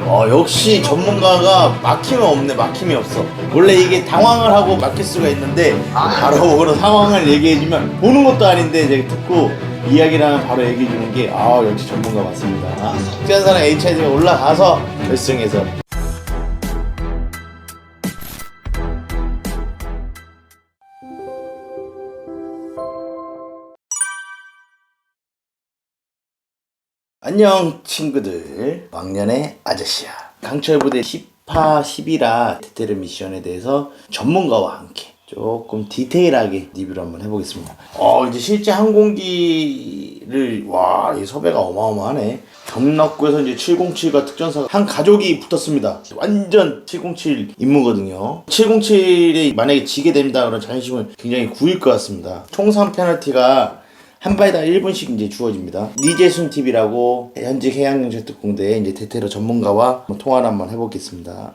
어, 역시 전문가가 막힘이 없네, 막힘이 없어. 원래 이게 당황을 하고 막힐 수가 있는데, 바로 그런 상황을 얘기해주면, 보는 것도 아닌데, 이제 듣고, 이야기를 하면 바로 얘기해주는 게, 아, 역시 전문가 맞습니다. 특이한 사람 HID가 올라가서 결승에서. 안녕 친구들. 왕년의 아저씨야. 강철 부대 10파 10이라 테테르 미션에 대해서 전문가와 함께 조금 디테일하게 리뷰를 한번 해보겠습니다. 어 이제 실제 항공기를 와이 섭외가 어마어마하네. 경락구에서 이제 707과 특전사가 한 가족이 붙었습니다. 완전 707 임무거든요. 707이 만약에 지게 됩니다 그런 자존심은 굉장히 구일 것 같습니다. 총선 페널티가 한 발당 1분씩 이제 주어집니다. 니재순 TV라고 현직 해양경찰 특공대 이제 대테러 전문가와 통화를 한번 해보겠습니다.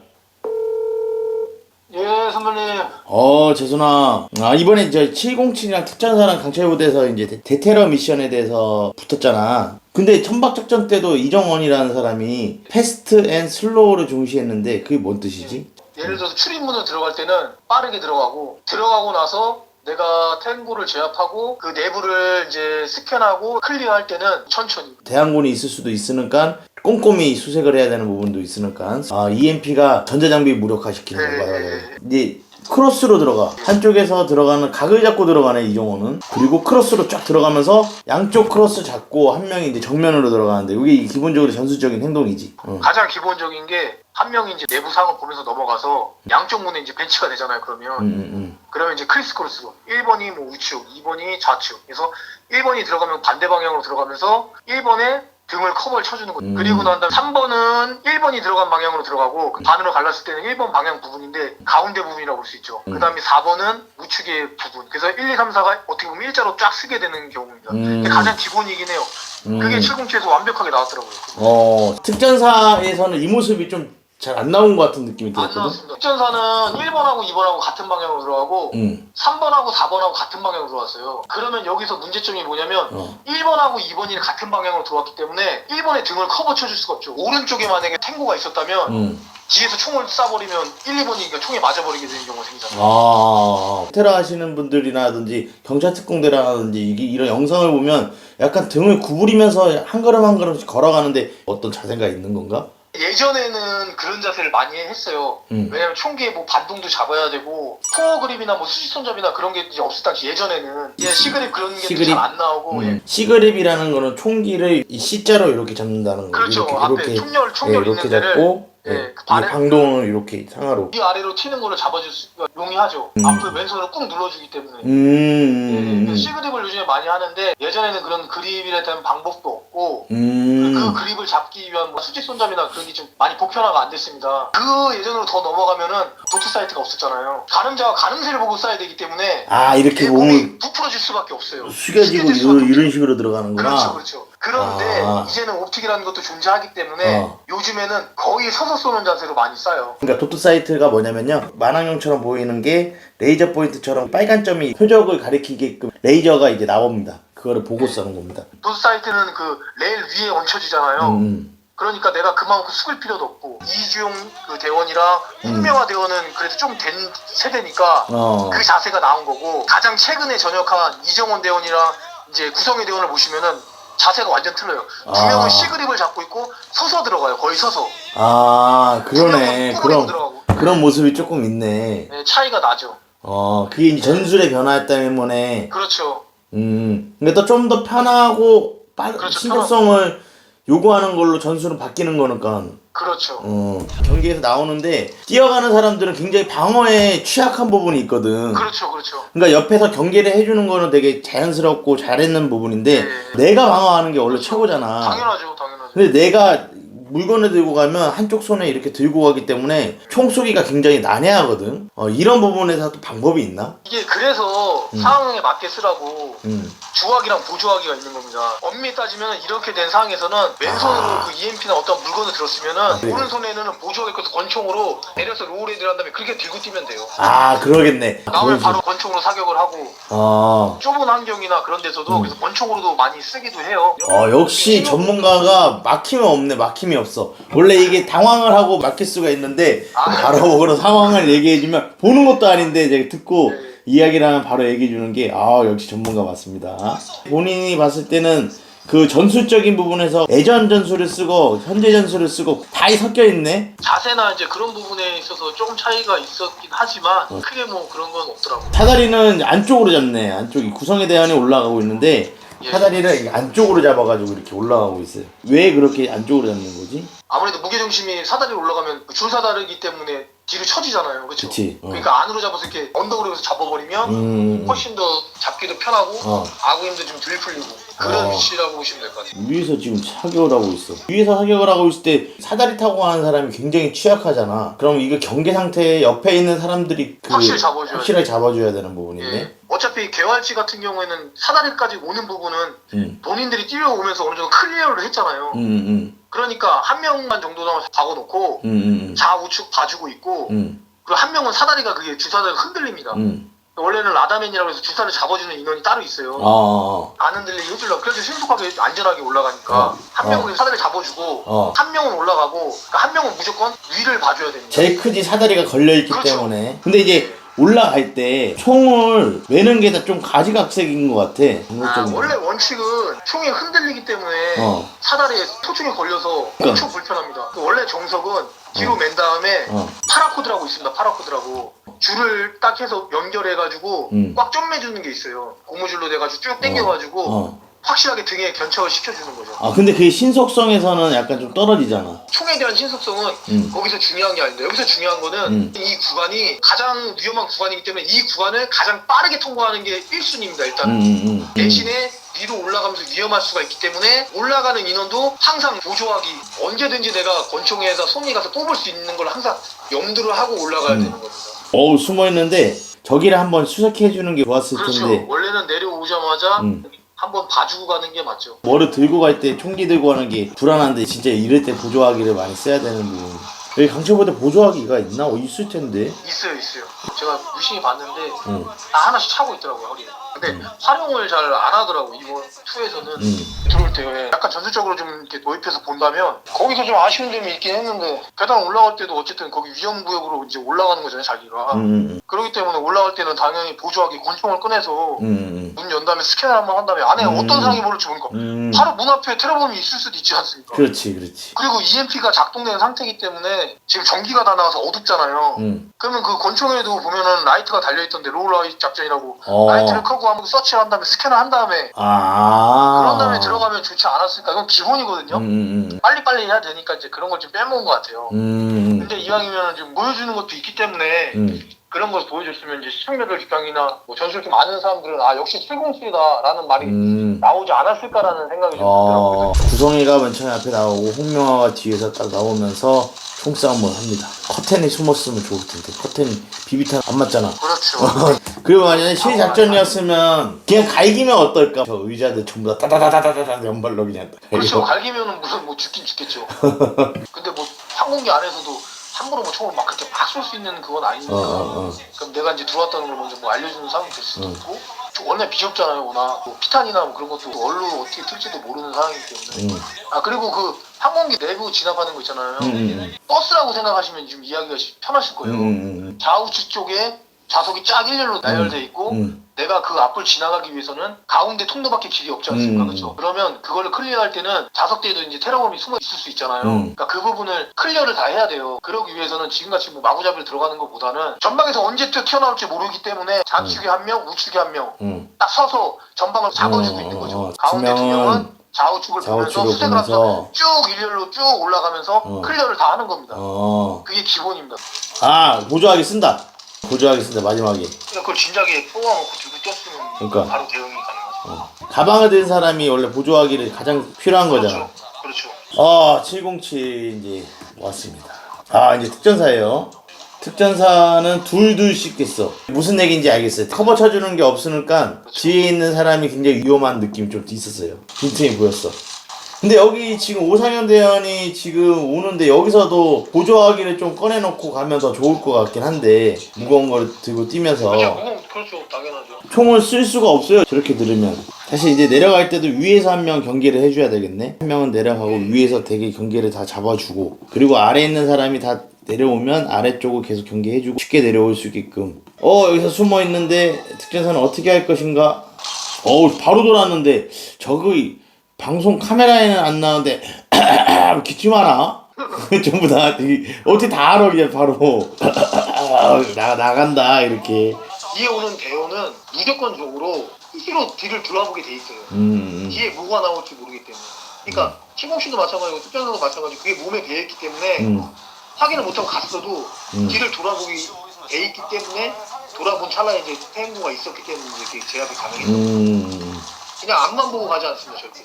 예, 선배님. 어, 재순아. 아, 이번에 저 707이랑 특전사랑 강철부대에서 이제 대- 대테러 미션에 대해서 붙었잖아. 근데 천박작전 때도 이정원이라는 사람이 패스트 앤 슬로우를 중시했는데 그게 뭔 뜻이지? 예를 들어서 출입문을 들어갈 때는 빠르게 들어가고 들어가고 나서 내가 탱고를 제압하고 그 내부를 이제 스캔하고 클리어할 때는 천천히. 대항군이 있을 수도 있으니까 꼼꼼히 수색을 해야 되는 부분도 있으니까 아 EMP가 전자장비 무력화시키는 거 네. 봐요. 이제 크로스로 들어가 한쪽에서 들어가는 각을 잡고 들어가네 이종호는 그리고 크로스로 쫙 들어가면서 양쪽 크로스 잡고 한 명이 이제 정면으로 들어가는데 이게 기본적으로 전술적인 행동이지. 어. 가장 기본적인 게 한 명이 이제 내부 상을 보면서 넘어가서 양쪽 문에 이제 벤치가 되잖아요. 그러면 음, 음, 음. 그러면 이제 크리스 크로스로 1번이 뭐 우측, 2번이 좌측. 그래서 1번이 들어가면 반대 방향으로 들어가면서 1번에 등을 커버를 쳐주는 거죠. 음. 그리고 난 다음에 3번은 1번이 들어간 방향으로 들어가고 그 반으로 갈랐을 때는 1번 방향 부분인데 가운데 부분이라고 볼 수 있죠. 음. 그 다음에 4번은 우측의 부분. 그래서 1, 2, 3, 4가 어떻게 보면 일자로 쫙 쓰게 되는 경우입니다. 음. 그게 가장 기본이긴 해요. 그게 음. 707에서 완벽하게 나왔더라고요. 어 특전사에서는 이 모습이 좀 잘 안 나온 것 같은 느낌이 안 들었거든. 나왔습니다. 특전사는 1번하고 2번하고 같은 방향으로 들어가고 음. 3번하고 4번하고 같은 방향으로 들어왔어요. 그러면 여기서 문제점이 뭐냐면 어. 1번하고 2번이 같은 방향으로 들어왔기 때문에 1번의 등을 커버 쳐줄 수가 없죠. 오른쪽에 만약에 탱고가 있었다면 음. 뒤에서 총을 쏴버리면 1, 2번이 그러니까 총에 맞아버리게 되는 경우가 생기잖아요. 아, 테러 하시는 분들이라든지 경찰 특공대라든지 이게 이런 영상을 보면 약간 등을 구부리면서 한 걸음 한 걸음씩 걸어가는데 어떤 자세가 있는 건가? 예전에는 그런 자세를 많이 했어요. 음. 왜냐면 총기에 뭐 반동도 잡아야 되고 포어 그립이나 뭐 수직 손잡이나 그런 게 이제 없을 당시 예전에는 예, 시그립 그런 게 시그립? 잘안 나오고 예. 음. 시그립이라는 거는 총기를 이 C자로 이렇게 잡는다는 거. 그렇죠. 이렇게 앞에 이렇게 총열 총열 예, 이렇게 데를 잡고 예, 예, 그이 반을- 방동을 이렇게 상하로. 위 아래로 튀는 거를 잡아줄 수가 용이하죠. 음. 앞을 왼손으로 꾹 눌러주기 때문에. 음. 음. 예, 시그립을 요즘에 많이 하는데 예전에는 그런 그립에 대한 방법도 없고 음. 그 그립을 잡기 위한 뭐 수직 손잡이나 그런 게 좀 많이 보편화가 안 됐습니다. 그 예전으로 더 넘어가면은 도트 사이트가 없었잖아요. 가늠자가 가늠쇠를 보고 쏴야 되기 때문에 아, 이렇게 몸을 몸이 부풀어질 수밖에 없어요. 숙여지고 이런, 이런 식으로 들어가는구나. 그렇죠, 그렇죠. 그런데 아. 이제는 옵틱이라는 것도 존재하기 때문에 어. 요즘에는 거의 서서 쏘는 자세로 많이 쏴요. 그러니까 도트 사이트가 뭐냐면요 만화경처럼 보이는 게 레이저 포인트처럼 빨간 점이 표적을 가리키게끔 레이저가 이제 나옵니다 그거를 보고 쓰는 겁니다 도트 사이트는 그 레일 위에 얹혀지잖아요. 음, 그러니까 내가 그만큼 숙일 필요도 없고 이주용 그 대원이랑 홍명화 대원은 그래도 좀 된 세대니까 어. 그 자세가 나온 거고 가장 최근에 전역한 이정원 대원이랑 이제 구성의 대원을 보시면은 자세가 완전 틀려요. 두 아. 명은 시그립을 잡고 있고 서서 들어가요. 거의 서서. 아두 명은 그러네 그런 들어가고. 그런 모습이 조금 있네 네, 차이가 나죠. 어 그게 이제 전술의 변화 때문에 그렇죠. 음 그러니까 또좀 더 편하고 빠, 그렇죠, 신속성을 요구하는 걸로 전술은 바뀌는 거니까 그렇죠. 어 경기에서 나오는데 뛰어가는 사람들은 굉장히 방어에 취약한 부분이 있거든 그렇죠. 그렇죠. 그러니까 옆에서 경계를 해주는 거는 되게 자연스럽고 잘했는 부분인데 네. 내가 방어하는 게 원래 최고잖아. 당연하죠. 당연하죠. 근데 내가 물건을 들고 가면 한쪽 손에 이렇게 들고 가기 때문에 총 쏘기가 굉장히 난해하거든. 어, 이런 부분에서 또 방법이 있나? 이게 그래서 음. 상황에 맞게 쓰라고 음. 주화기랑 보조화기가 있는 겁니다. 엄밀히 따지면 이렇게 된 상황에서는 왼손으로 아. 그 EMP나 어떤 물건을 들었으면은 네. 오른손에는 보조화기 그 권총으로 내려서 로우레이드를 한 다음에 그렇게 들고 뛰면 돼요. 아 그러겠네. 나오면 그러지. 바로 권총으로 사격을 하고 어. 좁은 환경이나 그런 데서도 음. 그래서 권총으로도 많이 쓰기도 해요. 어 역시 전문가가 막힘이 없네 막힘이 없어. 원래 이게 당황을 하고 맡길 수가 있는데 바로 그런 상황을 얘기해주면 보는 것도 아닌데 이제 듣고 네. 이야기를 하면 바로 얘기해주는 게 아 역시 전문가 맞습니다. 본인이 봤을 때는 그 전술적인 부분에서 예전 전술을 쓰고 현재 전술을 쓰고 다 섞여 있네. 자세나 이제 그런 부분에 있어서 조금 차이가 있었긴 하지만 어. 크게 뭐 그런 건 없더라고. 사다리는 안쪽으로 잡네. 안쪽이 구성에 대한에 올라가고 있는데 예. 사다리를 안쪽으로 잡아가지고 이렇게 올라가고 있어요. 왜 그렇게 안쪽으로 잡는 거지? 아무래도 무게 중심이 사다리 올라가면 그 줄사다리기 때문에 뒤로 처지잖아요, 그렇죠? 그치, 어. 그러니까 안으로 잡아서 이렇게 언덕으로 해서 잡아버리면 음, 훨씬 더 잡기도 편하고 어. 아구 힘도 좀 덜 풀리고 그런 어. 위치라고 보시면 될 것 같아요. 위에서 지금 사격을 하고 있어. 위에서 사격을 하고 있을 때 사다리 타고 가는 사람이 굉장히 취약하잖아. 그럼 이거 경계 상태에 옆에 있는 사람들이 그 확실히 잡아줘야 확실하게 잡아줘야 되는 부분이네. 예. 어차피 개활지 같은 경우에는 사다리까지 오는 부분은 음, 본인들이 뛰어오면서 어느 정도 클리어를 했잖아요. 음, 음, 그러니까 한 명만 정도는 박아놓고 음, 음, 좌우측 봐주고 있고 음, 그리고 한 명은 사다리가 그게 주사다리가 흔들립니다. 음, 원래는 라다맨이라고 해서 주사를 잡아주는 인원이 따로 있어요. 아, 어, 안 흔들리게 해주려고 그래서 신속하게 안전하게 올라가니까 어. 한 명은 사다리 잡아주고 어. 한 명은 올라가고 그러니까 한 명은 무조건 위를 봐줘야 됩니다. 제일 크지 사다리가 걸려있기 그렇죠. 때문에. 근데 이제 올라갈 때 총을 매는 게 다 좀 가지각색인 것 같아. 아, 전국적으로. 원래 원칙은 총이 흔들리기 때문에 어. 사다리에 토충이 걸려서 그러니까. 엄청 불편합니다. 그 원래 정석은 뒤로 맨 다음에 어. 파라코드라고 있습니다. 파라코드라고 줄을 딱 해서 연결해가지고 음. 꽉 좀 매주는 게 있어요. 고무줄로 돼가지고 쭉 당겨가지고 어. 확실하게 등에 견착을 시켜주는 거죠. 아 근데 그게 신속성에서는 약간 좀 떨어지잖아. 총에 대한 신속성은 음. 거기서 중요한 게 아닌데 여기서 중요한 거는 음. 이 구간이 가장 위험한 구간이기 때문에 이 구간을 가장 빠르게 통과하는 게 1순위입니다. 일단 음, 음, 음. 대신에 위로 올라가면서 위험할 수가 있기 때문에 올라가는 인원도 항상 보조하기 언제든지 내가 권총에서 손이 가서 뽑을 수 있는 걸 항상 염두를 하고 올라가야 음. 되는 겁니다. 어우 숨어 있는데 저기를 한번 수색해 주는 게 좋았을 그렇죠. 텐데 원래는 내려오자마자 음. 한번 봐주고 가는 게 맞죠. 뭐를 들고 갈 때 총기 들고 가는 게 불안한데 진짜 이럴 때 보조하기를 많이 써야 되는 부분. 여기 강철부대 보조하기가 있나? 어, 있을 텐데. 있어요, 있어요. 제가 유심히 봤는데 응. 다 하나씩 차고 있더라고요, 허리에. 근데 음. 활용을 잘 안 하더라고 이번 투에서는 음. 들어올 때 약간 전술적으로 좀 이렇게 도입해서 본다면 거기서 좀 아쉬운 점이 있긴 했는데 계단 올라갈 때도 어쨌든 거기 위험 구역으로 이제 올라가는 거잖아요 자기가 음, 음, 그렇기 때문에 올라갈 때는 당연히 보조하기 권총을 꺼내서 음, 음, 문연 다음에 스캔을 한번 한 다음에 안에 음. 어떤 상황이 모를지 모르니까 음. 바로 문 앞에 테러범이 있을 수도 있지 않습니까? 그렇지, 그렇지. 그리고 EMP가 작동된 상태이기 때문에 지금 전기가 다 나와서 어둡잖아요. 음. 그러면 그 권총에도 보면은 라이트가 달려있던데 로우 라이트 작전이라고 어. 라이트를 끄고 한번 서치를 한 다음에 스캔을 한 다음에 아. 그런 다음에 들어가면 좋지 않았을까? 이건 기본이거든요. 음, 음, 빨리빨리 해야 되니까 이제 그런 걸 좀 빼먹은 것 같아요. 음. 음, 근데 이왕이면 좀 보여주는 것도 있기 때문에 음. 그런 걸 보여줬으면 이제 시청자들 입장이나 뭐 전술 좀 아는 사람들은 아 역시 707이다라는 말이 음. 나오지 않았을까라는 생각이 좀 어, 들더라고요. 구성이가 맨 처음에 앞에 나오고 홍명화가 뒤에서 딱 나오면서 총싸움을 합니다. 커튼에 숨었으면 좋을 텐데 커튼이 비비탄 안 맞잖아. 그렇죠. 그리고 만약에 실작전이었으면 그냥 갈기면 어떨까? 저 의자들 전부 다 따다다다다다 연발로 그냥 그렇죠. 갈기면은 무슨 뭐 죽긴 죽겠죠. 근데 뭐 항공기 안에서도 함부로 뭐 총을 막 그렇게 막 쏠 수 있는 그건 아니니까. 어, 어, 어. 그럼 내가 이제 들어왔다는 걸 먼저 뭐 알려주는 상황이 될 수도 어. 있고. 저 원래 비좁잖아요. 뭐 피탄이나 뭐 그런 것도 얼로 어떻게 틀지도 모르는 상황이기 때문에. 음. 아 그리고 그 항공기 내부 진압하는 거 있잖아요. 음, 음, 버스라고 생각하시면 지금 이야기가 시- 편하실 음, 거예요. 음, 음, 좌우측 쪽에 좌석이 쫙 일렬로 나열돼 있고 음. 내가 그 앞을 지나가기 위해서는 가운데 통로밖에 길이 없지 않습니까? 음. 그렇죠? 그러면 그거를 클리어할 때는 좌석대에도 이제 테러범이 숨어 있을 수 있잖아요. 음. 그러니까 그 부분을 클리어를 다 해야 돼요. 그러기 위해서는 지금같이 뭐 마구잡이를 들어가는 것보다는 전방에서 언제 또 튀어나올지 모르기 때문에 좌측에 한 명, 우측에 한 명딱 음. 서서 전방을 잡아주고 어, 있는 거죠. 어, 가운데 두두 명은 좌우측을 보면서 좌우측을 수색을 하면서 보면서 쭉 일렬로 쭉 올라가면서 어. 클리어를 다 하는 겁니다. 어. 그게 기본입니다. 아 보조하기 쓴다. 보조하기 쓴다 마지막에. 그걸 진작에 뽑아놓고 뛰었으면 그러니까. 바로 대응이 가능하죠. 어. 가방을 든 사람이 원래 보조하기를 가장 필요한 거잖아. 그렇죠. 그렇죠. 아, 707 이제 왔습니다. 아, 이제 특전사예요. 특전사는 둘둘씩 했어. 무슨 얘기인지 알겠어요. 커버 쳐주는 게 없으니까 뒤에 있는 사람이 굉장히 위험한 느낌이 좀 있었어요. 빈틈이 보였어. 근데 여기 지금 오상현 대원이 지금 오는데 여기서도 보조하기를 좀 꺼내놓고 가면 더 좋을 것 같긴 한데 무거운 걸 들고 뛰면서 그렇죠, 그렇죠, 당연하죠. 총을 쓸 수가 없어요. 저렇게 들으면. 사실 이제 내려갈 때도 위에서 한 명 경계를 해줘야 되겠네. 한 명은 내려가고 위에서 되게 경계를 다 잡아주고 그리고 아래에 있는 사람이 다 내려오면 아래쪽을 계속 경계해주고 쉽게 내려올 수 있게끔. 어 여기서 숨어 있는데 특전사는 어떻게 할 것인가? 어우 바로 돌았는데 저기 방송 카메라에는 안 나오는데 기침하나? 전부 다 어떻게 다 알아 그냥 바로 나 나간다 이렇게. 뒤에 오는 대원은 무조건적으로 뒤로 뒤를 돌아보게 돼 있어요. 음. 음. 뒤에 뭐가 나올지 모르기 때문에. 그러니까 시공 씨도 마찬가지고 특전사도 마찬가지고 그게 몸에 배어 있기 때문에 음. 확인을 못하고 갔어도 음. 뒤를 돌아보기 돼 있기 때문에 돌아본 찰나에 이제 탱고가 있었기 때문에 이렇게 제압이 가능해요. 음. 그냥 앞만 보고 가지 않습니다 절대.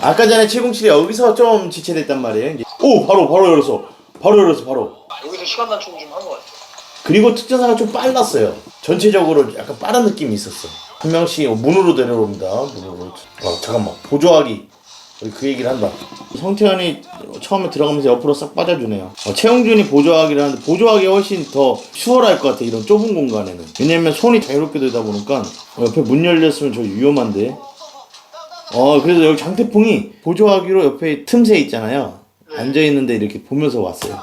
아까 전에 707이 여기서 좀 지체됐단 말이에요. 오 바로 바로 열었어. 바로 열었어 바로. 여기서 시간 단축 좀 한 것 같아요. 그리고 특전사가 좀 빨랐어요. 전체적으로 약간 빠른 느낌이 있었어. 한 명씩 문으로 내려옵니다. 문으로. 어 잠깐만 보조하기. 우리 그 얘기를 한다. 성태현이 처음에 들어가면서 옆으로 싹 빠져주네요. 어, 최용준이 보조하기를 하는데 보조하기 훨씬 더 수월할 것 같아 이런 좁은 공간에는. 왜냐면 손이 자유롭게 되다 보니까 어, 옆에 문 열렸으면 저 위험한데. 어 그래서 여기 장태풍이 보조하기로 옆에 틈새 있잖아요. 앉아 있는데 이렇게 보면서 왔어요.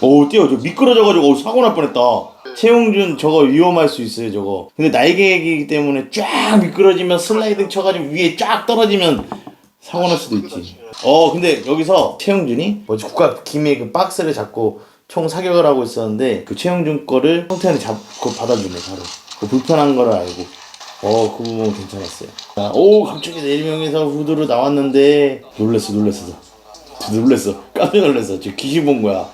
오 뛰어 저 미끄러져가지고 오, 사고 날 뻔했다. 최용준 저거 위험할 수 있어요 저거. 근데 날개이기 때문에 쫙 미끄러지면 슬라이딩 쳐가지고 위에 쫙 떨어지면 사고 날 수도 있지. 어 근데 여기서 최용준이 뭐지 국가 기밀 그 박스를 잡고 총 사격을 하고 있었는데 그 최용준 거를 성태현이 잡고 받아주네 바로. 그 불편한 거를 알고. 어, 그 부분 괜찮았어요. 아, 오, 갑자기 네 명이서 후드로 나왔는데 놀랬어, 놀랬어. 놀랬어. 깜짝 놀랐어. 지금 귀신 본 거야.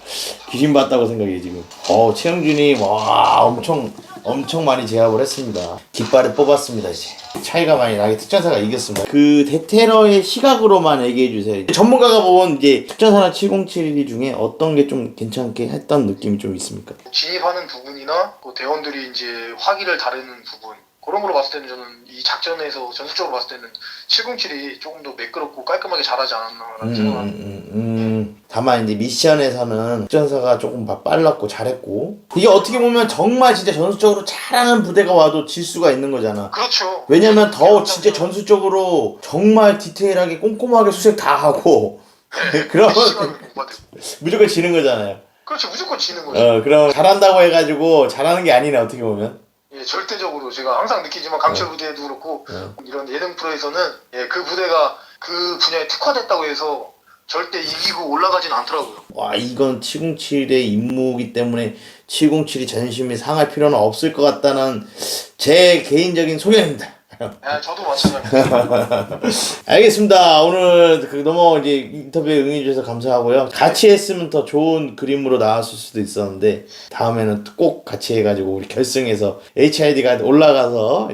귀신 봤다고 생각해 지금. 어, 최영준이 와 엄청 엄청 많이 제압을 했습니다. 깃발을 뽑았습니다 이제. 차이가 많이 나게 특전사가 이겼습니다. 그 대테러의 시각으로만 얘기해 주세요. 전문가가 본 이제 특전사나 707 중에 어떤 게 좀 괜찮게 했던 느낌이 좀 있습니까? 진입하는 부분이나 그 대원들이 이제 화기를 다루는 부분 그런 걸로 봤을 때는 저는 이 작전에서 전술적으로 봤을 때는 707이 조금 더 매끄럽고 깔끔하게 잘하지 않았나라는 음, 생각을 음, 음. 다만 이제 미션에서는 특전사가 조금 바- 빨랐고 잘했고 이게 어떻게 보면 정말 진짜 전술적으로 잘하는 부대가 와도 질 수가 있는 거잖아. 그렇죠. 왜냐면 더 진짜 전술적으로 정말 디테일하게 꼼꼼하게 수색 다 하고 그러면 시간 못 받을. 무조건 지는 거잖아요. 그렇죠. 무조건 지는 거죠. 어 그럼 잘한다고 해가지고 잘하는 게 아니네 어떻게 보면. 예, 절대적으로 제가 항상 느끼지만 강철 부대에도 그렇고 어. 이런 예능 프로에서는 예, 그 부대가 그 분야에 특화됐다고 해서 절대 이기고 올라가진 않더라고요. 와 이건 707의 임무이기 때문에 707이 자존심이 상할 필요는 없을 것 같다는 제 개인적인 소견입니다. 예, 저도 마찬가지입니다. 알겠습니다. 오늘 그 너무 이제 인터뷰에 응해주셔서 감사하고요. 같이 했으면 더 좋은 그림으로 나왔을 수도 있었는데 다음에는 꼭 같이 해가지고 우리 결승에서 HID가 올라가서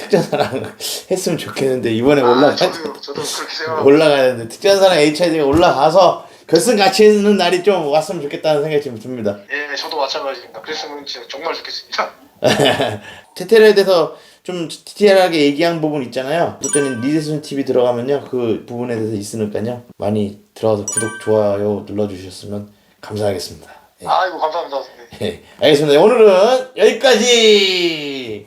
특전사랑 했으면 좋겠는데 이번에 올라가 아, 저도 저도 그렇게 생각하고 올라가는데 특전사랑 HID가 올라가서 결승 같이 하는 날이 좀 왔으면 좋겠다는 생각이 좀 듭니다. 예, 저도 마찬가지입니다. 그랬으면 정말 좋겠습니다. 테테르에 대해서 좀 디테일하게 얘기한 부분 있잖아요. 어쩌니 리데슨 TV 들어가면요 그 부분에 대해서 있으니까요 많이 들어가서 구독 좋아요 눌러주셨으면 감사하겠습니다. 예. 아이고 감사합니다. 선생님. 예, 알겠습니다. 오늘은 여기까지.